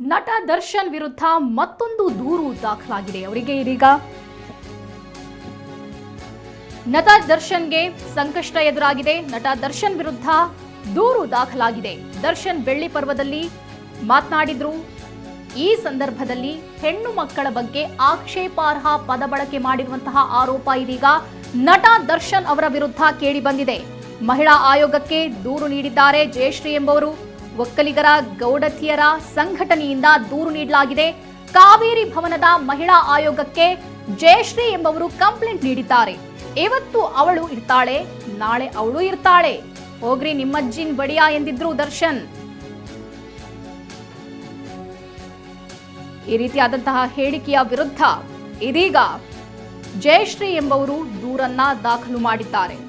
ನಟ ದರ್ಶನ್ ವಿರುದ್ಧ ಮತ್ತೊಂದು ದೂರು ದಾಖಲಾಗಿದೆ. ಅವರಿಗೆ ಇದೀಗ ನಟ ದರ್ಶನ್ಗೆ ಸಂಕಷ್ಟ ಎದುರಾಗಿದೆ. ನಟ ದರ್ಶನ್ ವಿರುದ್ಧ ದೂರು ದಾಖಲಾಗಿದೆ. ದರ್ಶನ್ ಬೆಳ್ಳಿ ಪರ್ವದಲ್ಲಿ ಮಾತನಾಡಿದ್ರು. ಈ ಸಂದರ್ಭದಲ್ಲಿ ಹೆಣ್ಣು ಮಕ್ಕಳ ಬಗ್ಗೆ ಆಕ್ಷೇಪಾರ್ಹ ಪದ ಬಳಕೆ ಮಾಡಿರುವಂತಹ ಆರೋಪ ಇದೀಗ ನಟ ದರ್ಶನ್ ಅವರ ವಿರುದ್ಧ ಕೇಳಿ ಬಂದಿದೆ. ಮಹಿಳಾ ಆಯೋಗಕ್ಕೆ ದೂರು ನೀಡಿದ್ದಾರೆ ಜಯಶ್ರೀ ಎಂಬುವರು. ಒಕ್ಕಲಿಗರ ಗೌಡತಿಯರ ಸಂಘಟನೆಯಿಂದ ದೂರು ನೀಡಲಾಗಿದೆ. ಕಾವೇರಿ ಭವನದ ಮಹಿಳಾ ಆಯೋಗಕ್ಕೆ ಜಯಶ್ರೀ ಎಂಬವರು ಕಂಪ್ಲೇಂಟ್ ನೀಡಿದ್ದಾರೆ. ಇವತ್ತು ಅವಳು ಇರ್ತಾಳೆ, ನಾಳೆ ಅವಳು ಇರ್ತಾಳೆ. ಹೋಗ್ರಿ ನಿಮ್ಮಜ್ಜಿನ್ ಬಡಿಯಾ ಎಂದಿದ್ರು ದರ್ಶನ್. ಈ ರೀತಿಯಾದಂತಹ ಹೇಳಿಕೆಯ ವಿರುದ್ಧ ಇದೀಗ ಜಯಶ್ರೀ ಎಂಬವರು ದೂರನ್ನ ದಾಖಲು ಮಾಡಿದ್ದಾರೆ.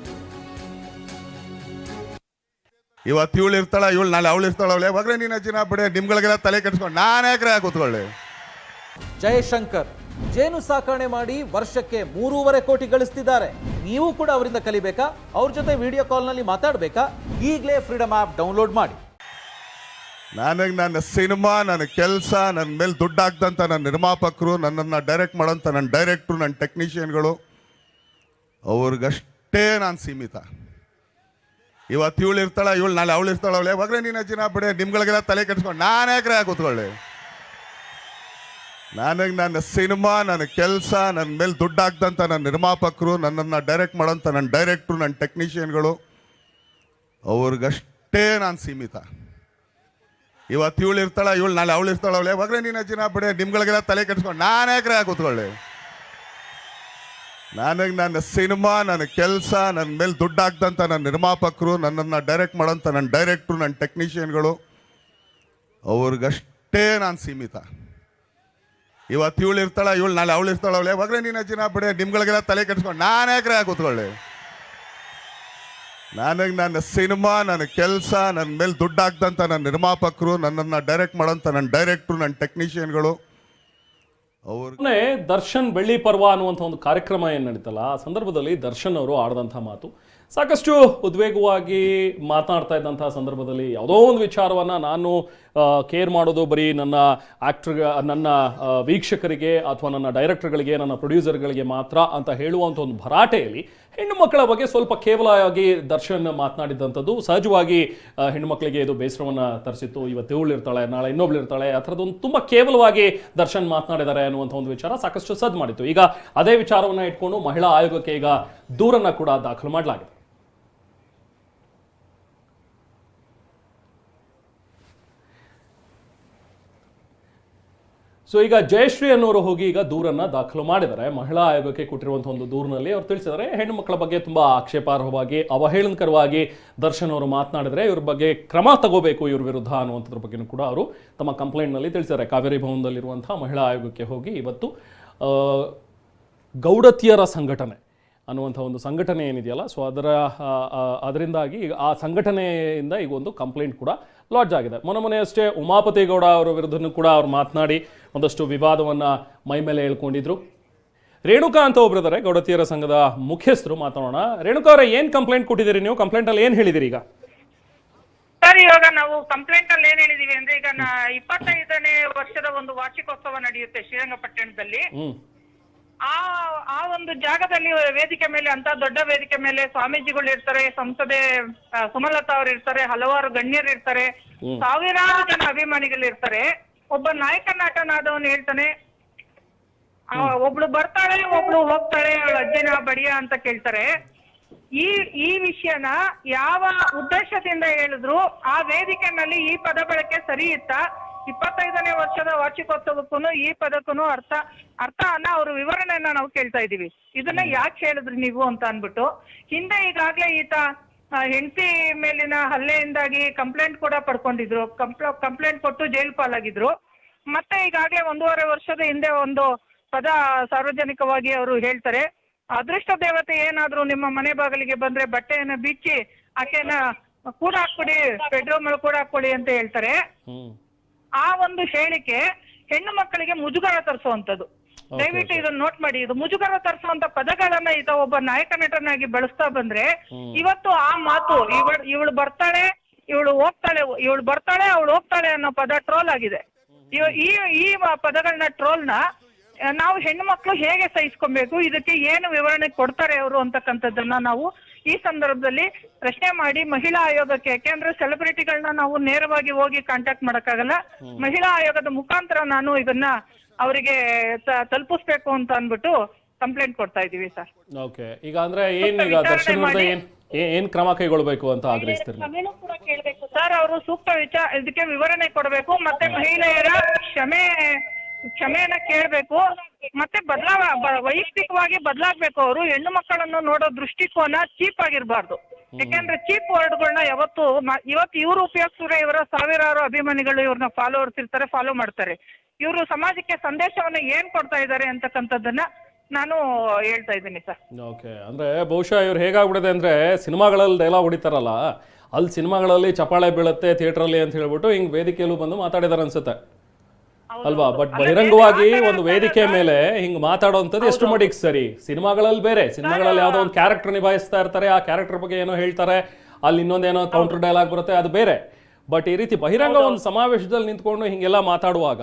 ಇವತ್ತು ಇವಳು ಇರ್ತಾಳ ಇವಳು ನಾಳೆ ಅವಳು ಇರ್ತಾಳ ಅವಳು ಯಾವಾಗ್ರೆ ನೀನು ಅಜ್ಜಿನ ಬಿಡೆ ನಿಮ್ಗಳಿಗೆಲ್ಲ ತಲೆ ಕೆಡ್ಸ್ಕೊಂಡು ನಾನೇ ಯಾಕ್ರೆ ಕೂತ್ಕೊಳ್ಳಿ. ಜಯಶಂಕರ್ ಜೇನು ಸಾಕಣೆ ಮಾಡಿ ವರ್ಷಕ್ಕೆ ಮೂರೂವರೆ ಕೋಟಿ ಗಳಿಸ್ತಿದ್ದಾರೆ. ನೀವು ಕೂಡ ಅವರಿಂದ ಕಲಿಬೇಕಾ? ಅವ್ರ ಜೊತೆ ವಿಡಿಯೋ ಕಾಲ್ನಲ್ಲಿ ಮಾತಾಡಬೇಕಾ? ಈಗಲೇ ಫ್ರೀಡಮ್ ಆ್ಯಪ್ ಡೌನ್ಲೋಡ್ ಮಾಡಿ. ನನಗೆ ನನ್ನ ಸಿನಿಮಾ ನನ್ನ ಕೆಲಸ ನನ್ನ ಮೇಲೆ ದುಡ್ಡು ಹಾಕ್ದಂಥ ನನ್ನ ನಿರ್ಮಾಪಕರು ನನ್ನನ್ನು ಡೈರೆಕ್ಟ್ ಮಾಡೋಂಥ ನನ್ನ ಡೈರೆಕ್ಟ್ರು ನನ್ನ ಟೆಕ್ನಿಷಿಯನ್ಗಳು ಅವ್ರಿಗಷ್ಟೇ ನಾನು ಸೀಮಿತ. ಇವತ್ತು ಇವಳು ಇರ್ತಾಳ, ಇವಳು ನಾಳೆ ಅವಳು ಇರ್ತಾಳ, ಅವಳು ಯಾವಾಗಲೇ ನೀನು ಅಜ್ಜಿನ ಬಿಡಿ, ನಿಮ್ಗಳಿಗೆಲ್ಲ ತಲೆ ಕೆಡ್ಸ್ಕೊಂಡು ನಾನೇ ಯಾಕ್ರೆ ಕೂತ್ಕೊಳ್ಳಿ. ನನಗೆ ನನ್ನ ಸಿನಿಮಾ, ನನ್ನ ಕೆಲಸ ನನ್ನ ಮೇಲೆ ದುಡ್ಡು ಹಾಕ್ದಂಥ ನನ್ನ ನಿರ್ಮಾಪಕರು, ನನ್ನನ್ನು ಡೈರೆಕ್ಟ್ ಮಾಡೋಂಥ ನನ್ನ ಡೈರೆಕ್ಟ್ರು ನನ್ನ ಟೆಕ್ನಿಷಿಯನ್ಗಳು ಅವ್ರಿಗಷ್ಟೇ ನಾನು ಸೀಮಿತ. ಇವತ್ತು ಇವಳು ಇರ್ತಾಳ, ಇವಳು ನಾಳೆ ಅವಳು ಇರ್ತಾಳ, ಅವಳು ಯಾವಾಗಲೇ ನೀನು ಅಜ್ಜಿನ ಬಿಡಿ, ನಿಮ್ಗಳಿಗೆಲ್ಲ ತಲೆ ಕೆಡ್ಸ್ಕೊಂಡು ನಾನೇ ಯಾಕ್ರೆ ಕೂತ್ಕೊಳ್ಳಿ. ನನಗೆ ನನ್ನ ಸಿನಿಮಾ, ನನ್ನ ಕೆಲಸ ನನ್ನ ಮೇಲೆ ದುಡ್ಡು ಹಾಕ್ದಂಥ ನನ್ನ ನಿರ್ಮಾಪಕರು, ನನ್ನನ್ನು ಡೈರೆಕ್ಟ್ ಮಾಡೋಂಥ ನನ್ನ ಡೈರೆಕ್ಟ್ರು ನನ್ನ ಟೆಕ್ನಿಷಿಯನ್ಗಳು ಅವ್ರಿಗಷ್ಟೇ ನಾನು ಸೀಮಿತ. ಇವತ್ತು ಇವಳು ಇರ್ತಾಳೆ, ಇವಳು ನಾಳೆ ಅವಳು ಇರ್ತಾಳೆ, ಅವಳು ಯಾವಾಗಲೇ ನೀನು ಅಜ್ಜಿನ ಬಿಡಿ, ನಿಮ್ಗಳಿಗೆಲ್ಲ ತಲೆ ಕೆಡ್ಸ್ಕೊಂಡು ನಾನೇ ಯಾಕ್ರೆ ಕೂತ್ಕೊಳ್ಳಿ. ನನಗೆ ನನ್ನ ಸಿನಿಮಾ, ನನ್ನ ಕೆಲಸ ನನ್ನ ಮೇಲೆ ದುಡ್ಡು ಹಾಕ್ದಂಥ ನನ್ನ ನಿರ್ಮಾಪಕರು, ನನ್ನನ್ನು ಡೈರೆಕ್ಟ್ ಮಾಡೋಂಥ ನನ್ನ ಡೈರೆಕ್ಟ್ರು ನನ್ನ ಟೆಕ್ನಿಷಿಯನ್ಗಳು ದರ್ಶನ್ ಬೆಳ್ಳಿ ಪರ್ವ ಅನ್ನುವಂಥ ಒಂದು ಕಾರ್ಯಕ್ರಮ ಏನು ನಡೀತಲ್ಲ ಆ ಸಂದರ್ಭದಲ್ಲಿ ದರ್ಶನ್ ಅವರು ಆಡಿದಂಥ ಮಾತು. ಸಾಕಷ್ಟು ಉದ್ವೇಗವಾಗಿ ಮಾತನಾಡ್ತಾ ಇದ್ದಂಥ ಸಂದರ್ಭದಲ್ಲಿ ಯಾವುದೋ ಒಂದು ವಿಚಾರವನ್ನು ನಾನು ಕೇರ್ ಮಾಡೋದು ಬರೀ ನನ್ನ ಆ್ಯಕ್ಟ್ರ್ ನನ್ನ ವೀಕ್ಷಕರಿಗೆ ಅಥವಾ ನನ್ನ ಡೈರೆಕ್ಟರ್ಗಳಿಗೆ ನನ್ನ ಪ್ರೊಡ್ಯೂಸರ್ಗಳಿಗೆ ಮಾತ್ರ ಅಂತ ಹೇಳುವಂಥ ಒಂದು ಭರಾಟೆಯಲ್ಲಿ ಹೆಣ್ಣು ಮಕ್ಕಳ ಬಗ್ಗೆ ಸ್ವಲ್ಪ ಕೇವಲವಾಗಿ ದರ್ಶನ್ ಮಾತನಾಡಿದಂಥದ್ದು. ಸಹಜವಾಗಿ ಹೆಣ್ಣು ಮಕ್ಕಳಿಗೆ ಇದು ಬೇಸರವನ್ನು ತರಿಸಿತ್ತು. ಇವತ್ತು ಇವಳು ಇರ್ತಾಳೆ, ನಾಳೆ ಇನ್ನೊಬ್ಳು ಇರ್ತಾಳೆ, ಆ ಥರದ್ದೊಂದು ತುಂಬ ಕೇವಲವಾಗಿ ದರ್ಶನ್ ಮಾತನಾಡಿದ್ದಾರೆ ಅನ್ನುವಂಥ ಒಂದು ವಿಚಾರ ಸಾಕಷ್ಟು ಸದ್ ಮಾಡಿತ್ತು. ಈಗ ಅದೇ ವಿಚಾರವನ್ನು ಇಟ್ಕೊಂಡು ಮಹಿಳಾ ಆಯೋಗಕ್ಕೆ ಈಗ ದೂರನ್ನು ಕೂಡ ದಾಖಲು ಮಾಡಲಾಗಿದೆ. ಸೊ ಈಗ ಜಯಶ್ರೀ ಅನ್ನೋರು ಹೋಗಿ ಈಗ ದೂರನ್ನ ದಾಖಲು ಮಾಡಿದ್ದಾರೆ. ಮಹಿಳಾ ಆಯೋಗಕ್ಕೆ ಕೊಟ್ಟಿರುವಂಥ ಒಂದು ದೂರಿನಲ್ಲಿ ಅವರು ತಿಳಿಸಿದ್ದಾರೆ. ಹೆಣ್ಣು ಮಕ್ಕಳ ಬಗ್ಗೆ ತುಂಬಾ ಆಕ್ಷೇಪಾರ್ಹವಾಗಿ, ಅವಹೇಳನಕರವಾಗಿ ದರ್ಶನ್ ಅವರು ಮಾತನಾಡಿದ್ರೆ ಇವ್ರ ಬಗ್ಗೆ ಕ್ರಮ ತಗೋಬೇಕು ಇವ್ರ ವಿರುದ್ಧ ಅನ್ನುವಂಥದ್ರ ಬಗ್ಗೆನೂ ಕೂಡ ಅವರು ತಮ್ಮ ಕಂಪ್ಲೇಂಟ್ನಲ್ಲಿ ತಿಳಿಸಿದ್ದಾರೆ. ಕಾವೇರಿ ಭವನದಲ್ಲಿರುವಂಥ ಮಹಿಳಾ ಆಯೋಗಕ್ಕೆ ಹೋಗಿ ಇವತ್ತು ಗೌಡತಿಯರ ಸಂಘಟನೆ ಅನ್ನುವಂಥ ಒಂದು ಸಂಘಟನೆ ಏನಿದೆಯಲ್ಲ, ಸೊ ಅದರ ಅದರಿಂದಾಗಿ ಆ ಸಂಘಟನೆಯಿಂದ ಈಗ ಒಂದು ಕಂಪ್ಲೇಂಟ್ ಕೂಡ ಲಾಡ್ಜ್ ಆಗಿದೆ. ಮೊನ್ನೆ ಮೊನ್ನೆ ಅಷ್ಟೇ ಉಮಾಪತಿ ಗೌಡ ಅವರ ವಿರುದ್ಧನೂ ಕೂಡ ಅವ್ರು ಮಾತನಾಡಿ ಒಂದಷ್ಟು ವಿವಾದವನ್ನು ಮೈ ಮೇಲೆ ಹೇಳ್ಕೊಂಡಿದ್ರು. ರೇಣುಕಾ ಅಂತ ಒಬ್ಬರಿದ್ದಾರೆ ಗೌಡತಿಯರ ಸಂಘದ ಮುಖ್ಯಸ್ಥರು ಮಾತಾಡೋಣ. ರೇಣುಕಾ ಅವರೇ ಏನು ಕಂಪ್ಲೇಂಟ್ ಕೊಟ್ಟಿದ್ದೀರಿ ನೀವು? ಕಂಪ್ಲೇಂಟಲ್ಲಿ ಏನು ಹೇಳಿದಿರಿ ಈಗ? ಸರ್ ಇವಾಗ ನಾವು ಕಂಪ್ಲೇಂಟ್ ಅಲ್ಲಿ ಏನ್ ಹೇಳಿದೀವಿ ಅಂದ್ರೆ ಈಗ ನಾ ಇಪ್ಪತ್ತೈದನೇ ವರ್ಷದ ಒಂದು ವಾರ್ಷಿಕೋತ್ಸವ ನಡೆಯುತ್ತೆ ಶ್ರೀರಂಗಪಟ್ಟಣದಲ್ಲಿ. ಆ ಆ ಒಂದು ಜಾಗದಲ್ಲಿ ವೇದಿಕೆ ಮೇಲೆ ಅಂತ ದೊಡ್ಡ ವೇದಿಕೆ ಮೇಲೆ ಸ್ವಾಮೀಜಿಗಳು ಇರ್ತಾರೆ ಸಂಸದೆ ಆ, ಸುಮಲತಾ ಅವರು ಇರ್ತಾರೆ ಹಲವಾರು ಗಣ್ಯರು ಇರ್ತಾರೆ ಸಾವಿರಾರು ಜನ ಅಭಿಮಾನಿಗಳು ಇರ್ತಾರೆ. ಒಬ್ಬ ನಾಯಕ ನಟನಾದವನು ಹೇಳ್ತಾನೆ ಆ, ಒಬ್ಳು ಬರ್ತಾಳೆ ಒಬ್ಳು ಹೋಗ್ತಾಳೆ ಅವಳ ಅಜ್ಜನ ಬಡಿಯ ಅಂತ ಕೇಳ್ತಾರೆ. ಈ ಈ ವಿಷಯನ ಯಾವ ಉದ್ದೇಶದಿಂದ ಹೇಳಿದ್ರು ಆ ವೇದಿಕೆನಲ್ಲಿ ಈ ಪದ ಬಳಕೆ ಸರಿ ಇತ್ತ? ಇಪ್ಪತ್ತೈದನೇ ವರ್ಷದ ವಾರ್ಷಿಕೋತ್ಸವಕ್ಕೂ ಈ ಪದಕ್ಕೂ ಅರ್ಥ ಅರ್ಥ ಅನ್ನ ಅವ್ರ ವಿವರಣೆಯನ್ನ ನಾವು ಕೇಳ್ತಾ ಇದೀವಿ ಇದನ್ನ ಯಾಕೆ ಹೇಳಿದ್ರಿ ನೀವು ಅಂತ ಅನ್ಬಿಟ್ಟು ಹಿಂದೆ ಈಗಾಗ್ಲೇ ಈತ ಹೆಂಡತಿ ಮೇಲಿನ ಹಲ್ಲೆಯಿಂದಾಗಿ ಕಂಪ್ಲೇಂಟ್ ಕೂಡ ಪಡ್ಕೊಂಡಿದ್ರು ಕಂಪ್ಲೇಂಟ್ ಕೊಟ್ಟು ಜೈಲು ಪಾಲಾಗಿದ್ರು. ಮತ್ತೆ ಈಗಾಗಲೇ ಒಂದೂವರೆ ವರ್ಷದ ಹಿಂದೆ ಒಂದು ಪದ ಸಾರ್ವಜನಿಕವಾಗಿ ಅವರು ಹೇಳ್ತಾರೆ. ಅದೃಷ್ಟ ದೇವತೆ ಏನಾದ್ರೂ ನಿಮ್ಮ ಮನೆ ಬಾಗಿಲಿಗೆ ಬಂದ್ರೆ ಬಟ್ಟೆಯನ್ನ ಬಿಚ್ಚಿ ಆಕೆನ ಕೂಡ ಹಾಕ್ಬಿಡಿ ಬೆಡ್ರೂಮ್ ಅಲ್ಲಿ ಕೂಡ ಹಾಕೊಳ್ಳಿ ಅಂತ ಹೇಳ್ತಾರೆ. ಆ ಒಂದು ಹೇಳಿಕೆ ಹೆಣ್ಣು ಮಕ್ಕಳಿಗೆ ಮುಜುಗರ ತರಿಸುವಂತದ್ದು ದಯವಿಟ್ಟು ಇದನ್ನ ನೋಟ್ ಮಾಡಿ. ಇದು ಮುಜುಗರ ತರಿಸುವಂತ ಪದಗಳನ್ನ ಈತ ಒಬ್ಬ ನಾಯಕ ನಟನಾಗಿ ಬಳಸ್ತಾ ಬಂದ್ರೆ ಇವತ್ತು ಆ ಮಾತು ಇವಳು ಇವಳು ಬರ್ತಾಳೆ ಇವಳು ಹೋಗ್ತಾಳೆ ಇವಳು ಬರ್ತಾಳೆ ಅವಳು ಹೋಗ್ತಾಳೆ ಅನ್ನೋ ಪದ ಟ್ರೋಲ್ ಆಗಿದೆ. ಇವ- ಈ ಈ ಪದಗಳನ್ನ ಟ್ರೋಲ್ನ ನಾವು ಹೆಣ್ಣು ಮಕ್ಕಳು ಹೇಗೆ ಸಹಿಸ್ಕೊಬೇಕು ಇದಕ್ಕೆ ಏನು ವಿವರಣೆ ಕೊಡ್ತಾರೆ ಅವರು ಅಂತಕ್ಕಂಥದ್ದನ್ನ ನಾವು ಈ ಸಂದರ್ಭದಲ್ಲಿ ಪ್ರಶ್ನೆ ಮಾಡಿ ಮಹಿಳಾ ಆಯೋಗಕ್ಕೆ ಯಾಕೆಂದ್ರೆ ಸೆಲೆಬ್ರಿಟಿಗಳನ್ನ ನಾವು ನೇರವಾಗಿ ಹೋಗಿ ಕಾಂಟ್ಯಾಕ್ಟ್ ಮಾಡಕ್ಕಾಗಲ್ಲ. ಮಹಿಳಾ ಆಯೋಗದ ಮುಖಾಂತರ ನಾನು ಇದನ್ನ ಅವರಿಗೆ ತಲುಪಿಸ್ಬೇಕು ಅಂತ ಅಂದ್ಬಿಟ್ಟು ಕಂಪ್ಲೇಂಟ್ ಕೊಡ್ತಾ ಇದೀವಿ ಸರ್. ಓಕೆ. ಈಗ ಅಂದ್ರೆ ಏನ್ ಈಗ ವಿಚಾರಣೆ ದರ್ಶನ್ ವಿರುದ್ಧ ಮಾಡಿ- ಏನ್ ಏ- ಏನ್ ಕ್ರಮ ಕೈಗೊಳ್ಬೇಕು ಅಂತ ಆಗ್ರಹಿಸ್ತೀರಿ ನೀವು? ಕ್ಷಮೆನೂ ಕೂಡ ಕೇಳ್ಬೇಕು. ಸರ್ ಅವರು ಸೂಕ್ತ ವಿಚಾರ ಇದಕ್ಕೆ ವಿವರಣೆ ಕೊಡಬೇಕು ಮತ್ತೆ ಮಹಿಳೆಯರ ಕ್ಷಮೆ ಕ್ಷಮೆಯನ್ನ ಕೇಳಬೇಕು. ಮತ್ತೆ ಬದಲಾವ ವೈಯಕ್ತಿಕವಾಗಿ ಬದಲಾಗ್ಬೇಕು ಅವರು. ಹೆಣ್ಣು ಮಕ್ಕಳನ್ನು ನೋಡೋ ದೃಷ್ಟಿಕೋನ ಚೀಪ್ ಆಗಿರಬಾರ್ದು. ಯಾಕೆಂದ್ರೆ ಚೀಪ್ ವರ್ಡ್ಗಳನ್ನ ಯಾವತ್ತು ಇವತ್ತು ಇವರು ಉಪಯೋಗಿಸಿದ್ರೆ ಇವರ ಸಾವಿರಾರು ಅಭಿಮಾನಿಗಳು ಇವ್ರನ್ನ ಫಾಲೋವರ್ಸ್ ಇರ್ತಾರೆ ಫಾಲೋ ಮಾಡ್ತಾರೆ. ಇವರು ಸಮಾಜಕ್ಕೆ ಸಂದೇಶವನ್ನ ಏನ್ ಕೊಡ್ತಾ ಇದ್ದಾರೆ ಅಂತಕ್ಕಂಥದ್ದನ್ನ ನಾನು ಹೇಳ್ತಾ ಇದ್ದೀನಿ ಸರ್. ಓಕೆ. ಅಂದ್ರೆ ಬಹುಶಃ ಇವ್ರು ಹೇಗಾಗ್ಬಿಡಿದೆ ಅಂದ್ರೆ ಸಿನಿಮಾಗಳಲ್ಲಿ ಡೈಲಾಗ್ ಹೊಡಿತಾರಲ್ಲ ಅಲ್ಲಿ ಸಿನಿಮಾಗಳಲ್ಲಿ ಚಪಾಳೆ ಬೀಳುತ್ತೆ ಥಿಯೇಟ್ರಲ್ಲಿ ಅಂತ ಹೇಳ್ಬಿಟ್ಟು ಹಿಂಗ್ ವೇದಿಕೆಯಲ್ಲೂ ಬಂದು ಮಾತಾಡಿದಾರೆ ಅನ್ಸುತ್ತೆ. ಅಲ್ವಾ? ಬಟ್ ಬಹಿರಂಗವಾಗಿ ಒಂದು ವೇದಿಕೆ ಮೇಲೆ ಹಿಂಗ್ ಮಾತಾಡೋಂಥದ್ದು ಎಷ್ಟು ಮಟ್ಟಿಗೆ ಸರಿ. ಸಿನಿಮಾಗಳಲ್ಲಿ ಬೇರೆ. ಸಿನಿಮಾಗಳಲ್ಲಿ ಯಾವ್ದೋ ಒಂದು ಕ್ಯಾರೆಕ್ಟರ್ ನಿಭಾಯಿಸ್ತಾ ಇರ್ತಾರೆ ಆ ಕ್ಯಾರೆಕ್ಟರ್ ಬಗ್ಗೆ ಏನೋ ಹೇಳ್ತಾರೆ ಅಲ್ಲಿ ಇನ್ನೊಂದೇನೋ ಕೌಂಟರ್ ಡೈಲಾಗ್ ಬರುತ್ತೆ ಅದು ಬೇರೆ. ಬಟ್ ಈ ರೀತಿ ಬಹಿರಂಗ ಒಂದು ಸಮಾವೇಶದಲ್ಲಿ ನಿಂತ್ಕೊಂಡು ಹಿಂಗೆಲ್ಲ ಮಾತಾಡುವಾಗ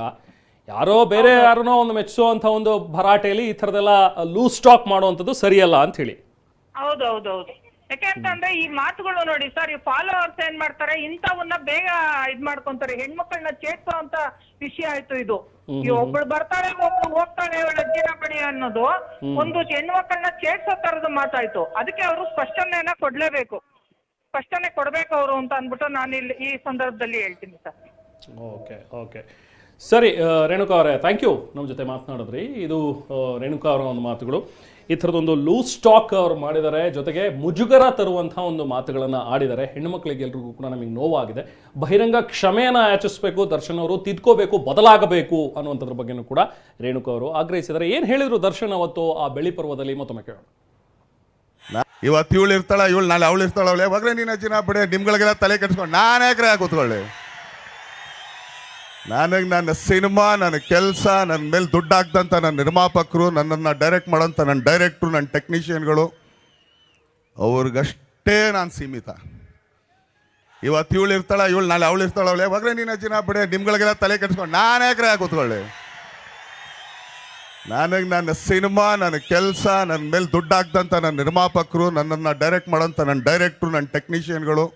ಯಾರೋ ಬೇರೆ ಯಾರನ್ನೋ ಒಂದು ಮೆಚ್ಚುವಂಥ ಒಂದು ಭರಾಟೆಯಲ್ಲಿ ಈ ಥರದೆಲ್ಲ ಲೂಸ್ ಸ್ಟಾಕ್ ಮಾಡುವಂಥದ್ದು ಸರಿಯಲ್ಲ ಅಂತ ಹೇಳಿ ಹೌದು. ಹೌದು ಅಂತಂದ್ರೆ ಈ ಮಾತುಗಳು ನೋಡಿ ಸರ್ ಈ ಫಾಲೋವರ್ಸ್ ಏನ್ ಮಾಡ್ತಾರೆ ಇಂಥವನ್ನ ಬೇಗ ಇದ್ ಮಾಡ್ಕೊಂತಾರೆ. ಹೆಣ್ಮಕ್ಳನ್ನ ಚೇತೋ ಅಂತ ವಿಷಯ ಆಯ್ತು ಇದು. ಈ ಒಬ್ಳು ಬರ್ತಾಳೆ ಒಬ್ಳು ಹೋಗ್ತಾಳೆ ಅವಳ ಅಜ್ಜಿನ ಬಡಿ ಅನ್ನೋದು ಒಂದು ಹೆಣ್ಮಕ್ಳನ್ನ ಚೇತೋ ತರದ ಮಾತಾಯ್ತು. ಅದಕ್ಕೆ ಅವರು ಸ್ಪಷ್ಟನೆಯನ್ನ ಕೊಡ್ಲೇಬೇಕು. ಸ್ಪಷ್ಟನೆ ಕೊಡ್ಬೇಕು ಅವರು ಅಂತ ಅಂದ್ಬಿಟ್ಟು ನಾನು ಇಲ್ಲಿ ಈ ಸಂದರ್ಭದಲ್ಲಿ ಹೇಳ್ತೀನಿ ಸರ್. Okay okay. ಸರಿ ರೇಣುಕಾ ಅವರೇ ಥ್ಯಾಂಕ್ ಯು ನಮ್ಮ ಜೊತೆ ಮಾತನಾಡಿದ್ರಿ. ಇದು ರೇಣುಕಾ ಅವರ ಒಂದು ಮಾತುಗಳು. ಈ ಥರದೊಂದು ಲೂಸ್ ಸ್ಟಾಕ್ ಅವರು ಮಾಡಿದ್ದಾರೆ. ಜೊತೆಗೆ ಮುಜುಗರ ತರುವಂತಹ ಒಂದು ಮಾತುಗಳನ್ನು ಆಡಿದ್ದಾರೆ. ಹೆಣ್ಣು ಮಕ್ಕಳಿಗೆ ಎಲ್ರಿಗೂ ಕೂಡ ನಮಗೆ ನೋವಾಗಿದೆ. ಬಹಿರಂಗ ಕ್ಷಮೆಯನ್ನು ಯಾಚಿಸಬೇಕು, ದರ್ಶನ್ ಅವರು ತಿದ್ಕೋಬೇಕು, ಬದಲಾಗಬೇಕು ಅನ್ನುವಂಥದ್ರ ಬಗ್ಗೆನೂ ಕೂಡ ರೇಣುಕಾ ಅವರು ಆಗ್ರಹಿಸಿದ್ದಾರೆ. ಏನು ಹೇಳಿದರು ದರ್ಶನ್ ಅವತ್ತು ಆ ಬೆಳಿ ಪರ್ವದಲ್ಲಿ? ಮತ್ತೊಮ್ಮೆ ಕೇಳೋಣ. ಇವತ್ತು ಇವಳು ಇರ್ತಾಳ ಇವಳು ನಾಳೆ ಅವಳು ಇರ್ತಾಳ ಅವಳೆ ಯಾವಾಗಲೇ ನೀನು ಅಜ್ಜಿನ ಬಿಡಿ, ನಿಮ್ಗಳಿಗೆಲ್ಲ ತಲೆ ಕೆಡಿಸ್ಕೊಂಡು ನಾನೇ ಯಾಕ್ರೆ ಕೂತ್ಕೊಳ್ಳಿ. ನನಗೆ ನನ್ನ ಸಿನಿಮಾ, ನನ್ನ ಕೆಲಸ ನನ್ನ ಮೇಲೆ ದುಡ್ಡು ಹಾಕ್ದಂಥ ನನ್ನ ನಿರ್ಮಾಪಕರು, ನನ್ನನ್ನು ಡೈರೆಕ್ಟ್ ಮಾಡೋಂಥ ನನ್ನ ಡೈರೆಕ್ಟ್ರು ನನ್ನ ಟೆಕ್ನಿಷಿಯನ್ಗಳು ಅವ್ರಿಗಷ್ಟೇ ನಾನು ಸೀಮಿತ. ಇವತ್ತು ಇವಳು ಇರ್ತಾಳ, ಇವಳು ನಾಳೆ ಅವಳು ಇರ್ತಾಳ, ಅವಳು ಯಾವಾಗ್ರೆ ನೀನು ಅಜ್ಜಿನ ಬಿಡಿ, ನಿಮ್ಗಳಿಗೆಲ್ಲ ತಲೆ ಕೆಡಿಸ್ಕೊಂಡು ನಾನೇ ಗ್ರಹ ಕೂತ್ಕೊಳ್ಳಿ. ನನಗೆ ನನ್ನ ಸಿನಿಮಾ, ನನ್ನ ಕೆಲಸ ನನ್ನ ಮೇಲೆ ದುಡ್ಡು ಹಾಕ್ದಂಥ ನನ್ನ ನಿರ್ಮಾಪಕರು, ನನ್ನನ್ನು ಡೈರೆಕ್ಟ್ ಮಾಡೋಂಥ ನನ್ನ ಡೈರೆಕ್ಟ್ರು ನನ್ನ ಟೆಕ್ನಿಷಿಯನ್ಗಳು